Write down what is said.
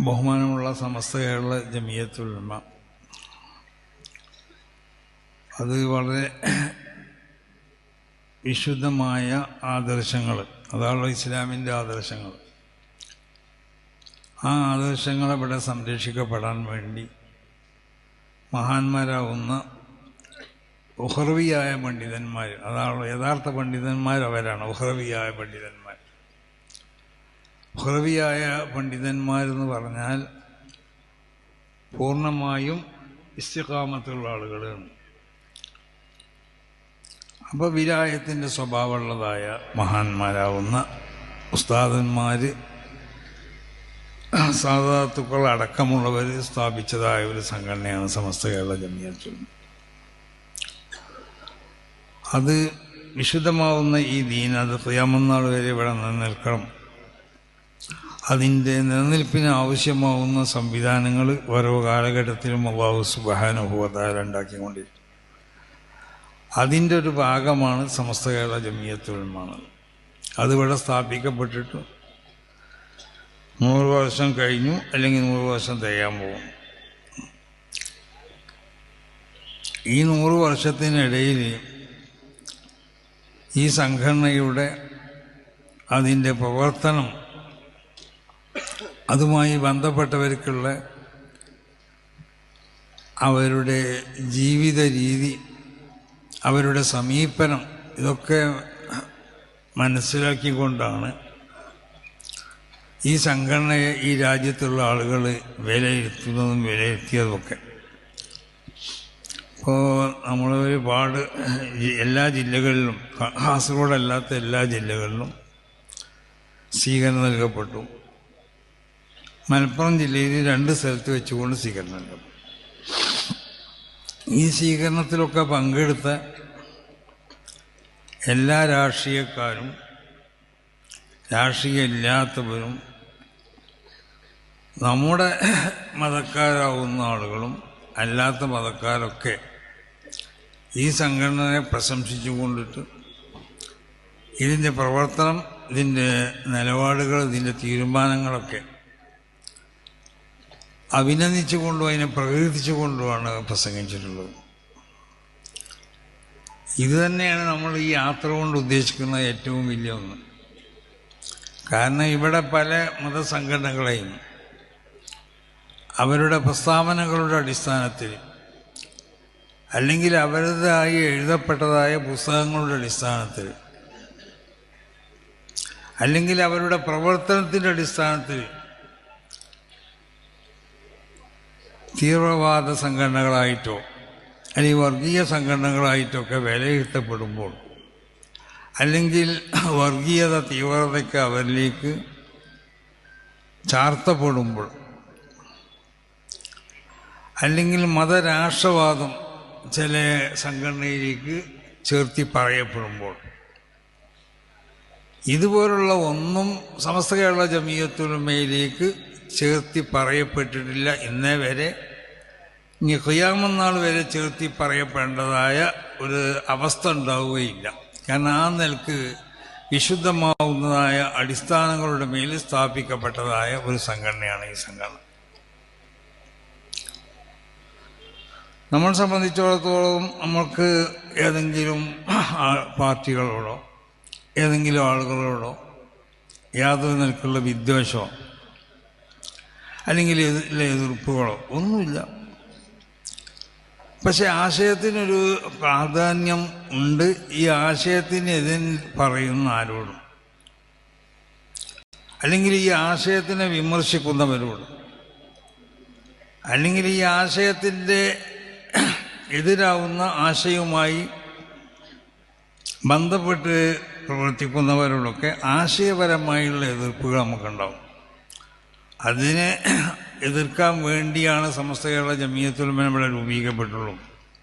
ബഹുമാനമുള്ള സമസ്ത കേരള ജമിയത്തുൽമ അത് വളരെ വിശുദ്ധമായ ആദർശങ്ങൾ അതാണ് ഇസ്ലാമിന്റെ ആദർശങ്ങൾ. ആ ആദർശങ്ങൾ ഇവിടെ സംരക്ഷിക്കപ്പെടാൻ വേണ്ടി മഹാന്മാരാവുന്ന ഉഹർവിയായ പണ്ഡിതന്മാർ അതാണ് യഥാർത്ഥ പണ്ഡിതന്മാർ അവരാണ് ഉഹർവിയായ പണ്ഡിതന്മാർ ഉഹർവിയായ പണ്ഡിതന്മാരെന്ന് പറഞ്ഞാൽ പൂർണമായും ഇസ്തികാമത്തുള്ള ആളുകളാണ് അപ്പോൾ വിരായത്തിന്റെ സ്വഭാവമുള്ളതായ മഹാന്മാരാവുന്ന ഉസ്താദന്മാർ സാധാത്തുക്കൾ അടക്കമുള്ളവർ സ്ഥാപിച്ചതായ ഒരു സംഘടനയാണ് സമസ്ത കേരള ജമിയത്തുൽ അത് വിശുദ്ധമാവുന്ന ഈ ദീൻ അത് ക്രിയാമെന്നാൾ വരെ ഇവിടെ നിലനിൽക്കണം. അതിന്റെ നിലനിൽപ്പിന് ആവശ്യമാവുന്ന സംവിധാനങ്ങൾ ഓരോ കാലഘട്ടത്തിലും അള്ളാഹു സുബാനുഭവത്താൽ ഉണ്ടാക്കിക്കൊണ്ടിരിക്കും അതിന്റെ ഒരു ഭാഗമാണ് സമസ്ത കേരള ജമിയത്തുൽമാണ് അതിവിടെ സ്ഥാപിക്കപ്പെട്ടിട്ട്. നൂറ് വർഷം കഴിഞ്ഞു അല്ലെങ്കിൽ നൂറ് വർഷം തികയാൻ പോകും ഈ നൂറ് വർഷത്തിനിടയിൽ ഈ സംഘടനയുടെ അതിന്റെ പ്രവർത്തനം അതുമായി ബന്ധപ്പെട്ടവർക്കുള്ള അവരുടെ ജീവിത രീതി അവരുടെ സമീപനം ഇതൊക്കെ മനസ്സിലാക്കിക്കൊണ്ടാണ് ഈ സംഘടനയെ ഈ രാജ്യത്തുള്ള ആളുകൾ വിലയിരുത്തുന്നതും വിലയിരുത്തിയതുമൊക്കെ. ഇപ്പോൾ നമ്മൾ ഒരുപാട് എല്ലാ ജില്ലകളിലും കാസർഗോഡല്ലാത്ത എല്ലാ ജില്ലകളിലും സ്വീകരണം നൽകപ്പെട്ടു. മലപ്പുറം ജില്ലയിൽ രണ്ട് സ്ഥലത്ത് വെച്ചുകൊണ്ട് സ്വീകരണം ഉണ്ടാവും ഈ സ്വീകരണത്തിലൊക്കെ പങ്കെടുത്ത എല്ലാ രാഷ്ട്രീയക്കാരും രാഷ്ട്രീയമില്ലാത്തവരും നമ്മുടെ മതക്കാരാവുന്ന ആളുകളും അല്ലാത്ത മതക്കാരൊക്കെ ഈ സംഘടനയെ പ്രശംസിച്ചു കൊണ്ടിട്ട് ഇതിന്റെ പ്രവർത്തനം ഇതിന്റെ നിലപാടുകൾ ഇതിന്റെ തീരുമാനങ്ങളൊക്കെ അഭിനന്ദിച്ചുകൊണ്ടും അതിനെ പ്രകീർത്തിച്ചുകൊണ്ടുമാണ് പ്രസംഗിച്ചിട്ടുള്ളത്. ഇത് തന്നെയാണ് നമ്മൾ ഈ യാത്ര കൊണ്ട് ഉദ്ദേശിക്കുന്ന ഏറ്റവും വലിയ ഒന്ന്. കാരണം ഇവിടെ പല മതസംഘടനകളെയും അവരുടെ പ്രസ്താവനകളുടെ അടിസ്ഥാനത്തിൽ അല്ലെങ്കിൽ അവരുടേതായി എഴുതപ്പെട്ടതായ പുസ്തകങ്ങളുടെ അടിസ്ഥാനത്തിൽ അല്ലെങ്കിൽ അവരുടെ പ്രവർത്തനത്തിന്റെ അടിസ്ഥാനത്തിൽ തീവ്രവാദ സംഘടനകളായിട്ടോ അല്ലെങ്കിൽ വർഗീയ സംഘടനകളായിട്ടൊക്കെ വിലയിരുത്തപ്പെടുമ്പോൾ അല്ലെങ്കിൽ വർഗീയത തീവ്രതയ്ക്ക് അവരിലേക്ക് ചാർത്തപ്പെടുമ്പോൾ അല്ലെങ്കിൽ മതരാഷ്ട്രവാദം ചില സംഘടനയിലേക്ക് ചേർത്തി പറയപ്പെടുമ്പോൾ ഇതുപോലുള്ള ഒന്നും സമസ്ത കേരള ജമീയത്തുലമയിലേക്ക് ചേർത്തി പറയപ്പെട്ടിട്ടില്ല. ഇന്നേ വരെ ഇനി ഖിയാമന്നാൾ വരെ ചേർത്തി പറയപ്പെടേണ്ടതായ ഒരു അവസ്ഥ ഉണ്ടാവുകയില്ല. കാരണം ആ നിലയ്ക്ക് വിശുദ്ധമാവുന്നതായ അടിസ്ഥാനങ്ങളുടെ മേൽ സ്ഥാപിക്കപ്പെട്ടതായ ഒരു സംഘടനയാണ് ഈ സംഘടന. നമ്മൾ സംബന്ധിച്ചിടത്തോളം നമ്മൾക്ക് ഏതെങ്കിലും പാർട്ടികളോടോ ഏതെങ്കിലും ആളുകളോടോ യാതൊരു നിലക്കുള്ള വിദ്വേഷമോ അല്ലെങ്കിൽ എതിർപ്പുകളോ? ഒന്നുമില്ല. പക്ഷെ ആശയത്തിനൊരു പ്രാധാന്യം ഉണ്ട്. ഈ ആശയത്തിന് എതിൻ പറയുന്ന ആരോടും. അല്ലെങ്കിൽ ഈ ആശയത്തിനെ വിമർശിക്കുന്നവരോട്. അല്ലെങ്കിൽ ഈ ആശയത്തിന്റെ എതിരാവുന്ന ആശയവുമായി ബന്ധപ്പെട്ട് പ്രവർത്തിക്കുന്നവരോടൊക്കെ ആശയപരമായുള്ള എതിർപ്പുകൾ നമുക്കുണ്ടാവും. അതിനെ എതിർക്കാൻ വേണ്ടിയാണ് സമസ്ത കേരള ജമീയത്തുൽമന ഇവിടെ രൂപീകരിക്കപ്പെട്ടുള്ളൂ.